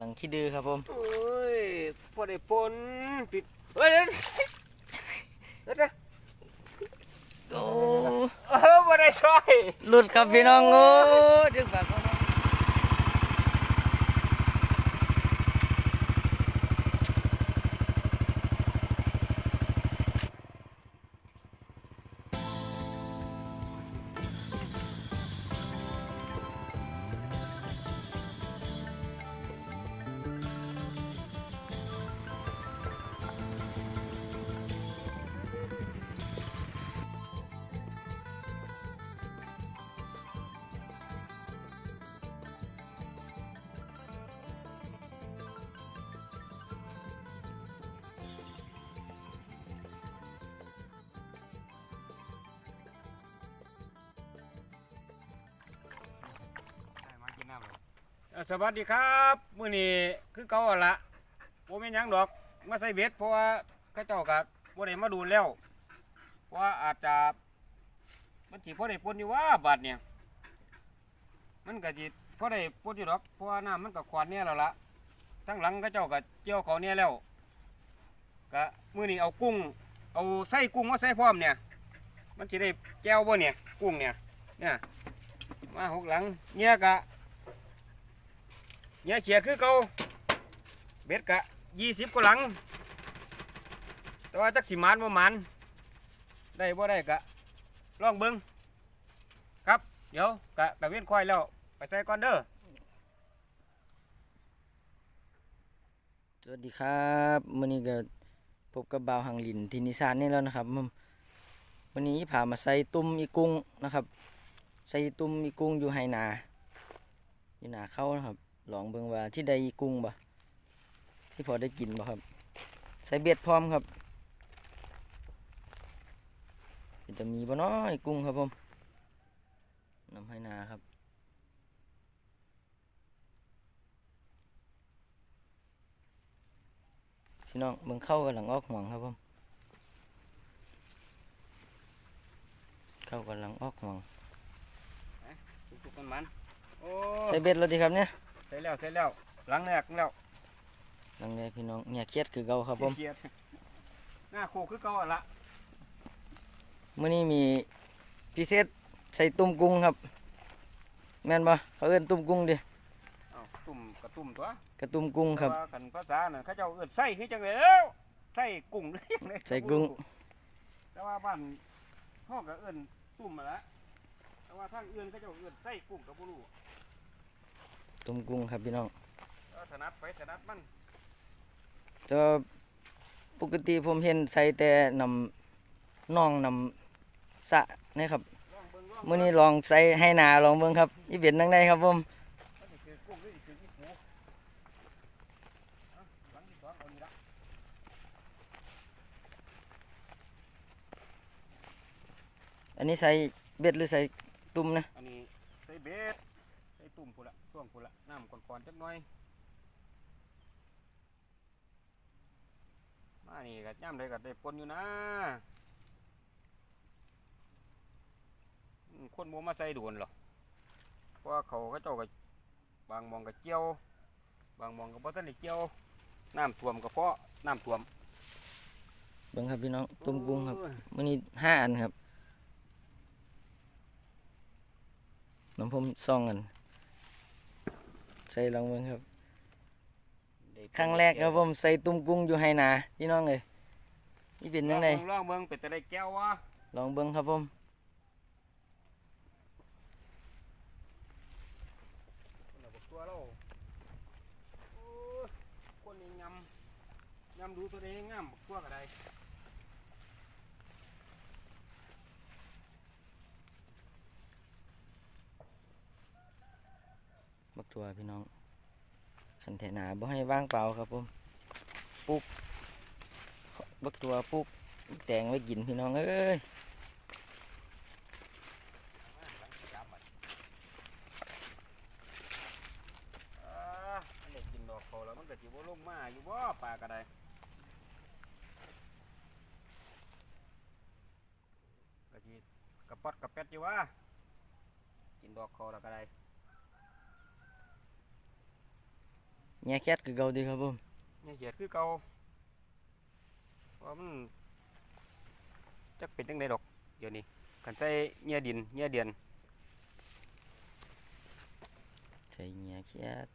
หลังขี้ดื้อครับผมโอ้ยพอได้ปนปิดเฮ้ยเดี๋ยวเดี๋ยวเดี๋ยวโอ้เออบ่ได้ช่วยหลุดครับพี่น้องโอ้ดึงแบบ สวัสดีครับมื้อนี้คือเก่าหั่นละบ่แม่นหยังดอกมาใส่เบ็ดเพราะว่าเขาเจ้าก็บ่ได้มาดูแล้วเพราะว่าอาจจะมันสิพอได้ปนอยู่ว่าบาดเนี่ยมันก็สิพอได้ปนอยู่ดอกเพราะว่าน้ำมันก็ควานเนี่ยแล้วละทั้งหลังเขาเจ้าก็เกี่ยวเขาเนี่ยแล้วก็มื้อนี้เอากุ้ง เอาใส่กุ้งมาใส่พร้อมเนี่ย มันสิได้แก้วบ่เนี่ยกุ้งเนี่ยเนี่ยมาหกหลังเนี่ยกะ เนี่ยเขียดคือเก่าเบ็ดกะยี่สิบกว่าหลัง แต่ว่าจักสิมานบ่มานได้บ่ได้กะลองเบิ่งครับ เดี๋ยวกะกะเวียนควายแล้ว ไปใส่ก่อนเด้อสวัสดีครับมื้อนี้ก็พบกับบ่าวหังลินที่นิสานนี่แล้วนะครับวันนี้พามาใส่ตุ้มอีกุ้งนะครับ ใส่ตุ้มอีกุ้งอยู่ไหนาอยู่หนาเข้านะครับ ลองเบิ่งว่าที่ใดอีกุ้งบ่ที่พอได้กินบ่ครับ ใส่เบ็ดพร้อมครับจะมีบ่เน้อยกุ้งครับผมนำให้นาครับพี่น้องเบิ่งเข้ากำลังออกหวังครับผมเข้ากำลังออกหวังทุกคนมันโอ้ใส่เบ็ดแล้วดีครับเนี่ย ใส่แล้วใส่แล้วหลังแรกแล้วหลังนี้พี่น้องเนี่ยเครียดคือเก่าครับผมเขียดหน้าโคคือเก่าหั่นละมื้อนี้มีพิเศษใส่ตุ้มกุ้งครับ แม่นบ่เขาเอิ้นตุ้มกุ้งดิเอ้าตุ่มกระตุ่มตัวกระตุ้มกุ้งครับ แต่ว่ากันภาษาน่ะเขาเจ้าเอิ้นไส้คือจังได๋แล้วไส้กุ้งหรือจังได๋ไส้กุ้ง แต่ว่าบ้านเฮาก็เอิ้นตุ่มมาละแต่ว่าทางอื่นเขาเจ้าเอิ้นไส้กุ้งก็บ่รู้ ตุ้มกุ้งครับพี่น้องเออถนัดไปถนัดมันแต่ว่าปกติผมเห็นใส่แต่นำน่องนำสะนะครับลองเบิ่งลองมื้อนี้ลองใส่ให้นาลองเบิ่งครับอีเป็นจังไดครับผมมันสิคือกุ้งหรือสิคืออีปูเอาหลังที่สองเอานี่ละอันนี้ใส่เบ็ดหรือใส่ตุ้มนะ อันนี้ใส่เบ็ดใส่ตุ่มพุ่นละช่วงพุ่นละน้ำ ก่อนๆจักหน่อย มานี่ก็ย่ำใดก็ได้ปนอยู่นะอืมคนบ่มาใส่โดวนหรอกเพราะว่าเขาเขาเจ้าก็บางหมองก็เกี่ยว บางหมองก็บ่ทันได้เกี่ยว น้ำท่วมก็เพราะน้ำท่วมเบิ่งครับพี่น้องตุ้มกุ้งครับโอ้ยมื้อนี้ห้าอันครับน้ำผมซองกัน ใส่ลองเบิ่งครับได้ครั้งแรกครับผมใส่ตุ้มกุ้งอยู่ไหนาพี่น้องเลยนี่เป็นยังไงลองเบิ่งลองเบิ่งเป็นแต่ได้แก้ววะลองเบิ่งครับผม คนละบักตัวเราโอ้ยคนนี้ยำยำดูตัวเองงามบักตัวก็ได้ บักตั วพี่น้องขันแถนาบ่ให้ว่างเปล่าครับผมปลูกบักตัวปลูกแตงไว้กินพี่น้องเอ้ยกินดอกเขาแล้วมันก็สิบ่ลงมาอยู่บ่ปลาก็ได้ก็สิกระปัดกระเป็ดอยู่วะกินดอกเขาแล้วก็ได แง่แคทคือเก่าดีครับผมเนี่ยเขียดคือเก่าว่ามันจักเป็นจังไดดอก เดี๋ยวนี้กันใส่เงียดินเงียเดียนใส่แง่แคท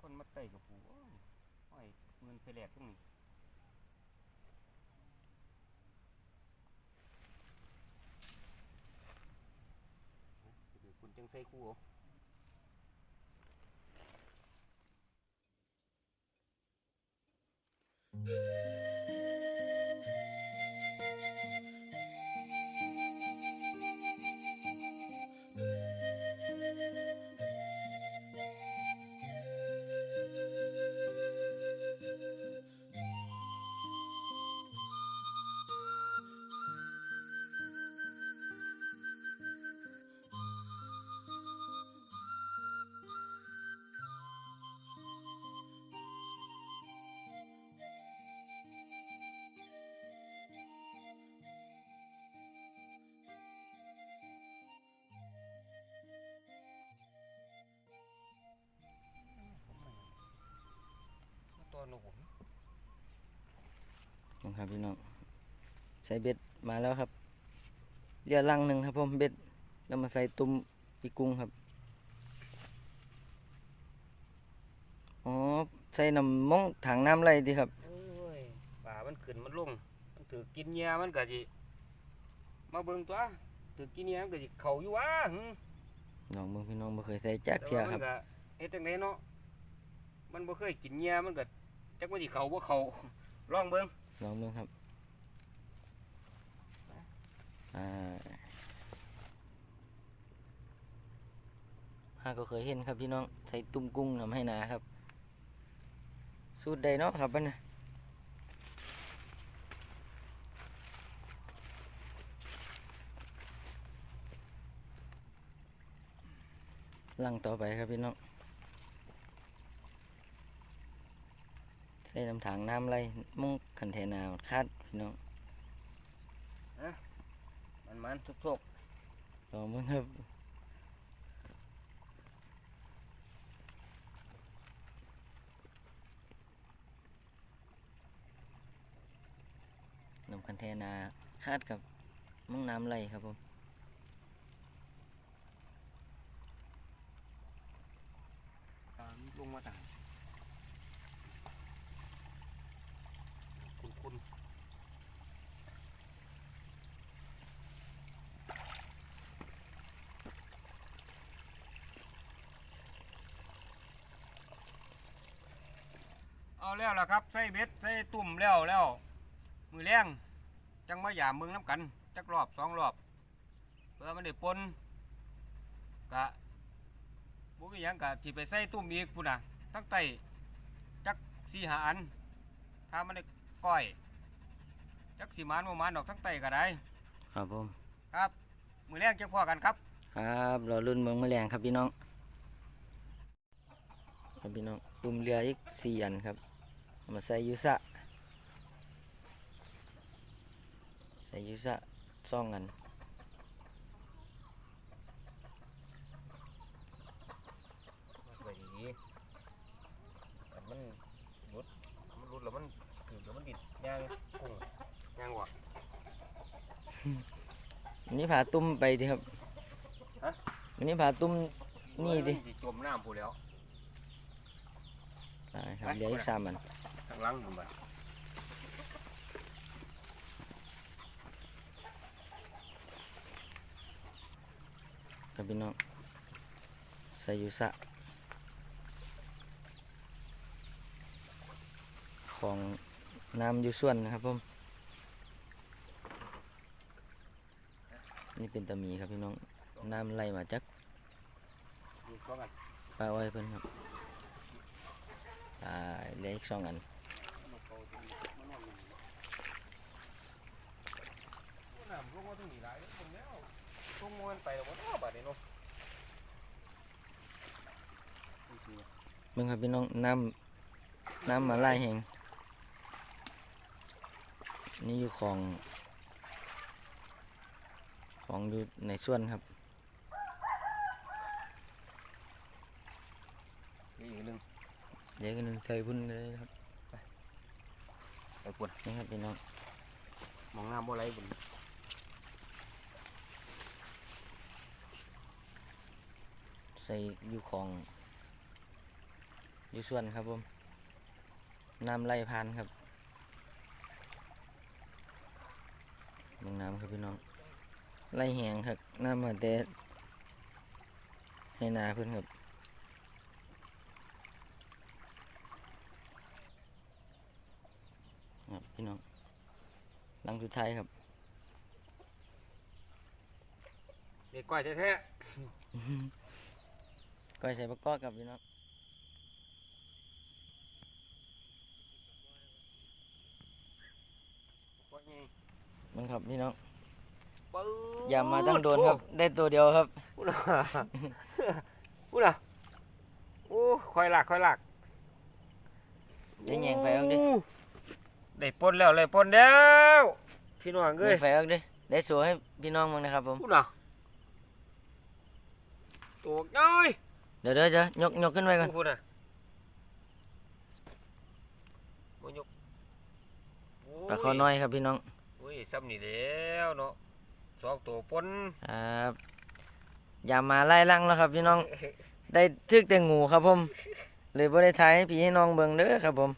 คนมาไต่กับปูโอ้ยโอ้ยเงินไปแลกตรงนี้เดี๋ยวคุณจังใส่คู่เอาตั Yeah. นะครับพี่น้องใส่เบ็ดมาแล้วครับเรียลังหนึ่งครับผมเบ็ดแล้วมาใส่ตุ้มอีกุ้งครับอ๋อใส่น้ำมองถังน้ำไรดีครับโอ้ยป่ามันขึ้นมันลงมันถือกินเหงียมันก็สิมาเบิ่งตัวถือกินเหงียมันก็สิเข้าอยู่วะหึน้องเบิ่งพี่น้องบ่เคยใส่จักแต่เทียว่าคมัรับนก็เฮ็ดจังไดเนาะมันบ่เคยกินเหงียมันก็จักว่าสิเข้าบ่เข้าลองเบิ่ง ลองเบิ่งครับอ่าก็เคยเห็นครับพี่น้องใส่ตุ้มกุ้งนำให้นาครับ สูตรใดเนาะครับมันนะลังต่อไปครับพี่น้อง ใส่น้ำถังน้ำไรมุ้งคันเทนาคาดพี่น้องมันมันทุกลองมึงครับน้ำคันเทนาคาดกับมุ้งน้ำไรครับผมๆตามลงมาตางคุณคุณ เอาแล้วล่ะครับใส่เบ็ดใส่ตุ่มแล้วแล้วมือแรงจังมาหยามมึงน้ำกันจักรอบสองรอบเพื่อมันได้ปนกะบุมีหยังกะที่ไปใส่ตุ่มอีกพุ่นน่ะทั้งไตจักสี่หาอัน ถ้ามันได้ก้อย จักสีมานโมมานดอกทั้งไตก็ได้ ครับผม ครับ มือแรงจังพอกันครับ ครับรอรุ่นเมืองแมลงครับพี่น้อง ครับพี่น้องตุ่มเรืออีกสี่อันครับเอา มาใส่อยูสะใส่อยูสะซ่องอันไปดีแต่มันรุดมันรุดแล้วมันถือแล้วมันดิดย่างกุ้งย่างวะวันนี้พาตุ้มไปดิครับฮะวันนี้พาตุ้มนี่ดิมัจมน้ำผู้แล้วได้ครับไปเหลืออีกสามอัน ข้างหลังทำไมครับพี่น้องใส่อยูสะของน้ำอยูส่วนนะครับผมนี่เป็นตะหมีครับพี่น้องน้ำไหลมาจากดูช่วงกันปลาอ้อยเพิ่นครับตายเหลืออีกสองอัน น้ำลงมาตรงนี้หลายคนแล้วลงมันไปแล้วว่าบาดนี้เนาะเบิ่งครับพี่น้องน้ำน้ำมาไล่แหงนี่อยู่ของ ของอยู่ในส่วนครับนี่เดี๋ยวกันหนึ่งใส่พุ่นเลยครับไปปุ่นนี่ครับพี่น้องมองน้ำบ่ไหลบุญ ส่อยู่ของอยู่ส่วนครับผมน้ำไหลผ่านครับลงน้ำครับพี่น้องไหลแหงครับน้ำมาแต่ให้นาเพื่อนครับครับพี่น้องหลังสุดท้ายครับเด็กก้อยแท้ ก้อยใส่ประกอบกับพี่น้องๆก้อยไงมันครับพี่น้องปื๊อย่ามาตั้งโดนครับ ได้ตัวเดียวครับพูดนะพูดนะโอ้คอยหลักคอยหลักได้แยงไฟออกดิโได้ปนแล้วเลยปนแล้วพี่น้องแยเอ้ยงไฟออกดิได้สูให้พี่น้องมั้งนะครับผมพูดนะตัวน้อย เดี๋ยวเดี๋ยวจะยกยกขึ้นไว้ก่อนพูดนะบ่ยกโอ้ยปลาคอน้อยครับพี่น้องโอ้ยซ้ำนี่แล้วเนาะสองตัวปนครับอย่ามาไล่ลังแล้วครับพี่น้อง ได้ทึกแต่งูครับผมเลยบ่ได้ถ่ายให้พี่ให้น้องเบิ่งเด้อครับผม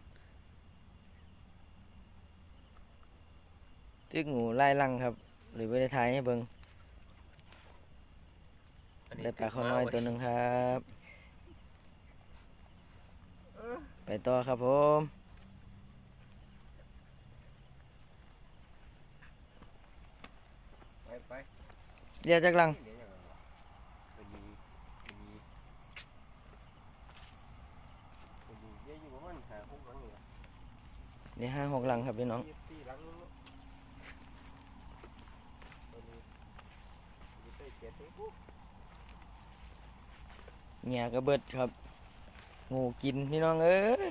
ทึกงูไล่ลังครับเลยบ่ได้ถ่ายให้เบิ่งอันนี้ ได้ปลาคอน้อยตัวหนึ่งครับ ไปต่อครับผมไปไปเดี๋ยวจักลังเดี๋ยวอย่ากหลังนี่ล่ะเดี๋ยวห้าหกลังครับพี่น้อง ยี่สิบสี่หลังนึงเนาะไปดีไปใส่เกียร์ถึงปุ๊บ เงียกระเบิดครับ งูกินพี่น้องเอ้ย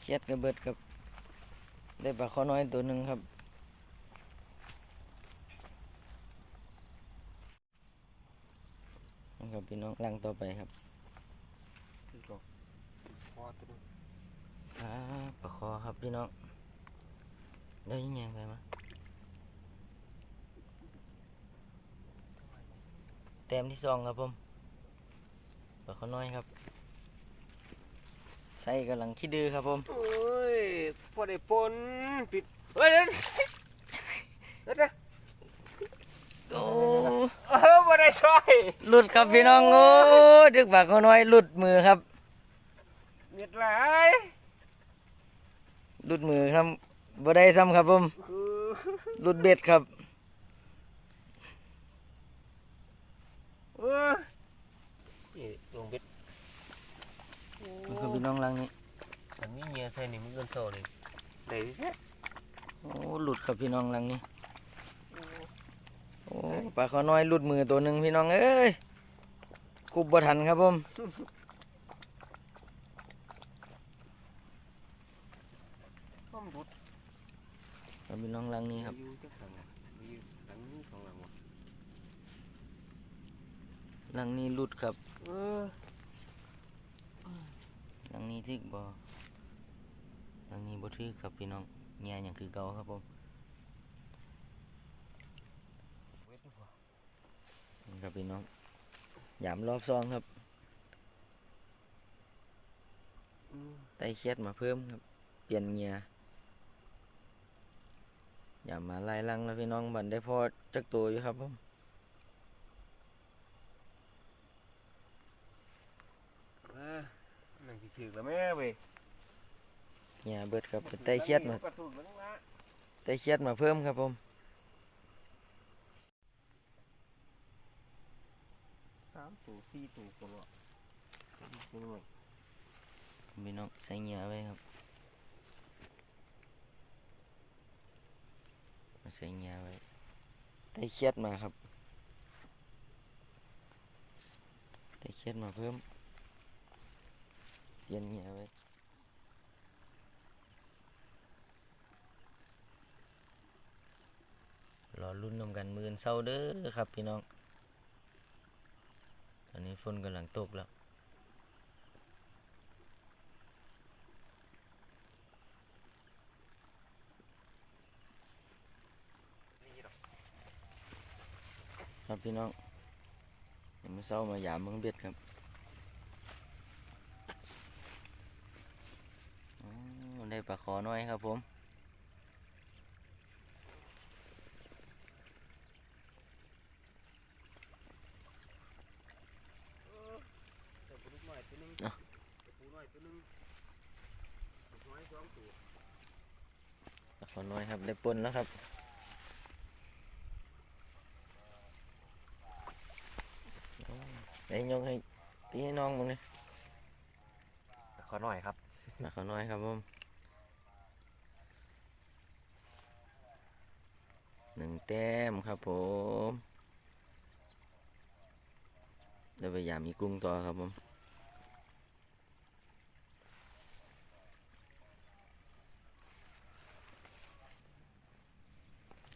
เครียดกระเบิดครับได้ปลาข้อน้อยตัวหนึ่งครับนะครับพี่น้องลังต่อไปครับ อก็พอตัวนึงครับปลาคอครับพี่น้องเดี๋ยวยังไงไปมาแต้มที่สองครับผมปลาคอน้อยครับใส่กำลังขี้ดื้อครับผมโอ้ยพอได้ปนปิดเฮ้ยเดี๋ยวเดี๋ยวเดี๋ยวโอ้เออบ่ได้ช่วยหลุดครับพี่น้องโอ้ดึกปลาคอน้อยหลุดมือครับเม็ดหลายหลุดมือครับบ่ได้ซ้ำครับผมคือหลุดเบ็ดครับเออนี่ลงเบ็ดโอ้นี่คือพี่น้องลังนี้มันมีเงียใส่นี่มันเกินโซ่นี่ได้แท้โอ้หลุดครับพี่น้องลังนี้โอ้ปลาคอน้อยหลุดมือตัวหนึ่งพี่น้องเอ้ยคุบบ่ทันครับผมความรุด ครับพี่น้องลังนี้ครับอยู่จักสั่งมีหลังนี้ของหลังวะลังนี้หลุดครับเออลังนี้ทึกบ่ลังนี้บ่ทึกครับพี่น้องเงียอย่างคือเก่าครับผมเว็ดดีกว่านี่ครับพี่น้องยามรอบซองครับอืมไต้เครียดมาเพิ่มครับ เปลี่ยนเงีย อย่ามาไล่ลังแล้วพี่น้องบันได้พอจักตัวอยู่ครับผมเออนั่งสิถือแล้วแม่เว้ยเงียเบิดครับไต้เครียดมากระตุ้นมันละไต้เครียดมาเพิ่มครับผมสามตัวสี่ตัวคนละนี่หน่อยพี่น้องใส่เงียไว้ครับมา ใส่เงียไว้ไต้เครียดมาครับไต้เครียดมาเพิ่มเปลี่ยนเงียไว้รุ่นนำกันมือนเศร้าเด้อครับพี่น้อง ตอนนี้ฝนกำลังตกแล้ว พี่น้องเมื่อเช้ามายามเมืองเบ็ดครับอ๋อได้ปลาขอน้อยครับผมปูน้อหนึงอะแต่ปูน้อยตัวหนึงปูน้อยสองตัวปลาขอน้อยครับได้ปนแล้วครับโอ้ได้ยกให้ตีให้น้องมึงเลย ขอหน่อยครับ ปลาขอน้อยครับผมหนึ่งแต้มครับผมเดี๋ยวไปยามอีกุ้งต่อครับผม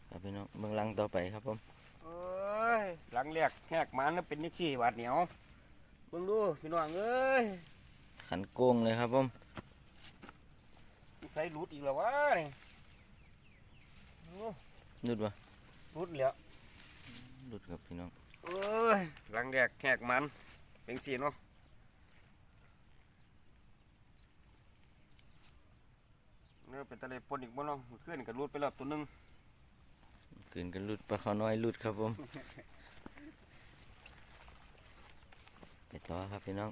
ครับพี่น้องเบื้องหลังต่อไปครับผมเอ้ยหลังแรกแหกมันแล้วเป็นนิกซี่บาดเหนียวเบิ่งดูพี่น้องเอ้ยขันโกงเลยครับผมใส่หลุดอีกแล้ววะนี่โอ้นุดวะหลุดแล้วนุดครับพี่น้องเอ้ยหลังแรกแหกมันเป็นสีเนาะเนื้อเป็นตะเลปนอีกบ่เนาะมันขึ้นกับรูดไปแล้วตัวหนึงคืนกันลุดปลาขอน้อยลุดครับผมไปต่อครับพี่น้อง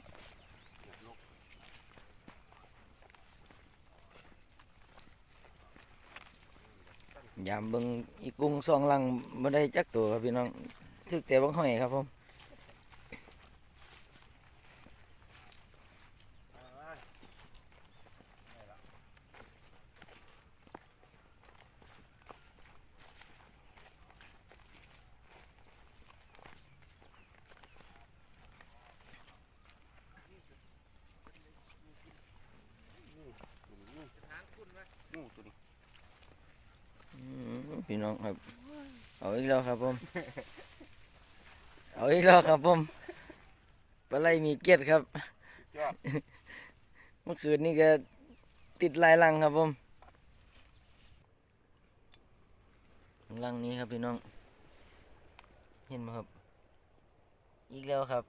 ยามเบิ่งอีกุ้งซองลังไม่ได้จักตัวครับพี่น้องทึกแต่บังหอยครับผม งูตัวนี้ อืม พี่น้องครับ เอาอีกแล้วครับผม เอาอีกแล้วครับผมปลาไหลมีเกล็ดครับ ยอด เมื่อคืนนี้ก็ติดลายลังครับผม ลังนี้ครับพี่น้อง เห็นไหมครับ อีกแล้วครับ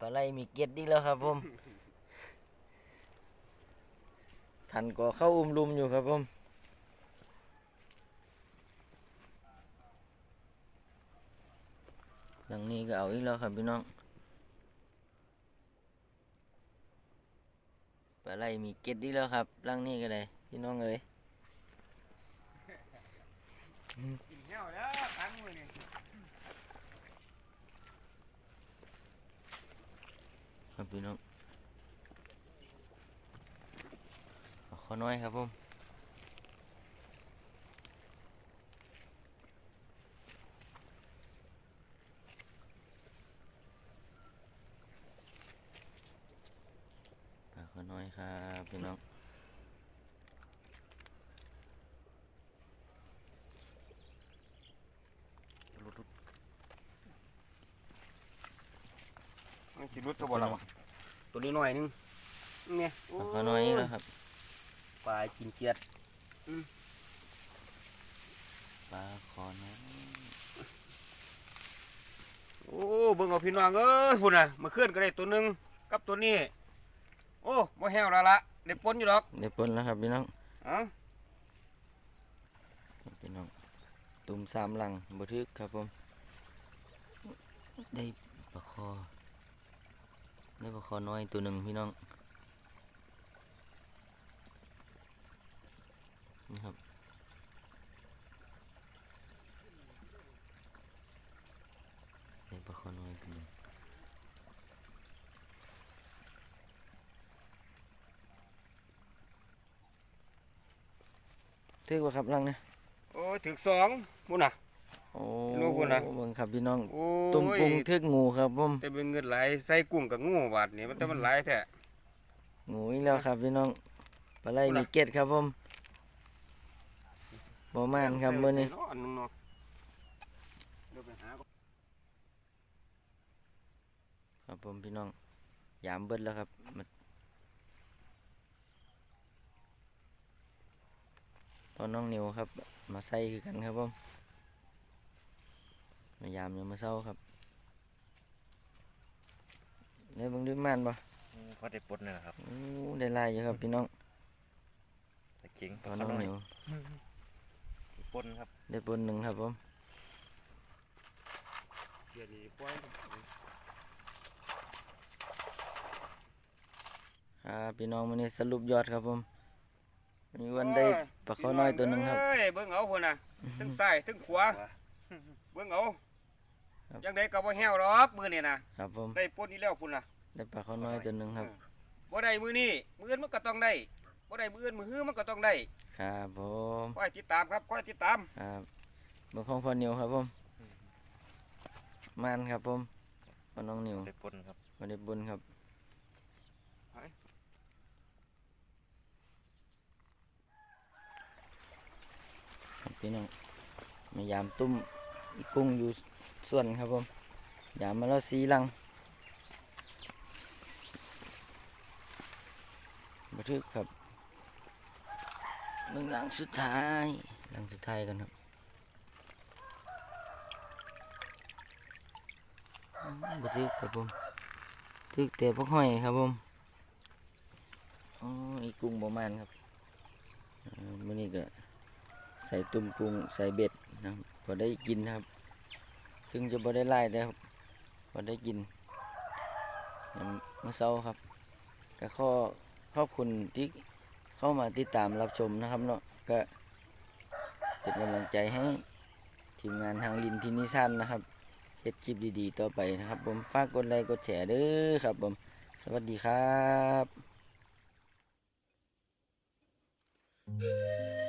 ปลาไหลมีเกล็ดอีกแล้วครับผมทันก็เข้าอุ้มลุมอยู่ครับผม ลังนี้ก็เอาอีกแล้วครับพี่น้องปลาไหลมีเกล็ดอีกแล้วครับลังนี้ก็ได้พี่น้องเอ้ยกินแห้วแล้วตังมือนี่ครับพี่น้องเอาขอน้อยครับผมปลาข อน้อยครับพี่น้องมันสิรุดตัวบ่ละวะตัวนี้หน่อยหนึงเนี่ยปลาขอน้อยอีกแล้วครับปลากินเกียดปลาขอน้อยโอ้เบิ่งเอาพี่น้องเอ้ยพุ่นน่ะมาเคลื่อนก็ได้ตัวหนึงกับตัวนี้ โอ้บ่แห้วแล้วละได้ปนอยู่ดอกได้ปนแล้วครับพี่น้องเอ้าพี่น้องตุ่มสามหลังบัทึกครับผมได้ปลาคอได้ปลาคอน้อยตัวหนึ่งพี่น้องนี่ครับได้ปลาคอน้อยตัวหนึ่ง ทึกว่าครับหลังเนี่ยโอ้ยถึกสองพุ่นน่ะ โอ้ลูกคุณน่ะ เบิ่งครับพี่น้องโอ้ยตุ่มปุงทึกงูครับผมแต่เป็นเงินหลายใส่กุ้งกับงูบาดนี่มันแต่มันหลายแท้ งูอีกแล้วครับพี่น้องปลาไหลพูดมีน่ะเกล็ดครับผมบ่มานครับมื้อนี้เาะอันนึงเนาะดี๋ยวไปหาครับผมพี่น้องยามเบิดแล้วครับมา ตอนน้องนิวครับ มาใส่คือกันครับผมมายามยังมาเศร้าครับได้เบังด้วยมันปะพอได้ปลดนี่แหละครับโอ้ได้หลายอยู่ครับพี่น้องตะเก่งตอนน้องนิวปนครับ ได้ปนหนึ่งครับผมเดี๋ยวนี้ปล่อยครับพี่น้องวันนี้สรุปยอดครับผม มีวันได้ปลาข้อน้อยตัวหนึ่งครับ เอ้ยเบิ่งเอาพุ่นน่ะทั้งซ้ายทั้งขวาเบิ่งเอาครับจังไดก็บ่แห้วหรอกมื้อนี้น่ะครับผมได้ปนนี้แล้วพุ่นน่ะได้ปลาข้อน้อยตัวหนึ่งครับ บ่ได้มื้อนี้มื้ออื่นมันก็ต้องได้บ่ได้มื้ออื่นมื้อฮื้อมันก็ต้องได้ครับผมคอยติดตามครับคอยติดตาม ครับเบิ่งของพ่อนิวครับผมมันครับผมพ่อน้องนิวได้ปนครับมาได้บุญครับ ครับพี่น้องมายามตุ้มอีกุ้งอยู่ส่วนครับผมยามมาแล้วสีลังบัทึกครับเบิ่งหลังสุดท้ายหลังสุดท้ายกันครับมบัทึกครับผมทึกแต่พวกห้อยครับผมอ๋ออีกุ้งประมาณครับเอ่อมื้อนี้ก็ ใส่ตุ่มกุ้งใส่เบ็ดนะครับพอได้กินนะครับถึงจะบ่ได้ไล่แต่ครับพอได้กินยามมื่อเช้าครับก็ขอขอบคุณที่เข้ามาติดตามรับชมนะครับเนาะก็เป็นกำลังใจให้ทีมงานทางลินที่นิสันนะครับเฮ็ดคลิปดีๆต่อไปนะครับผมฝากกดไลค์กดแชร์เด้อครับผมสวัสดีครับ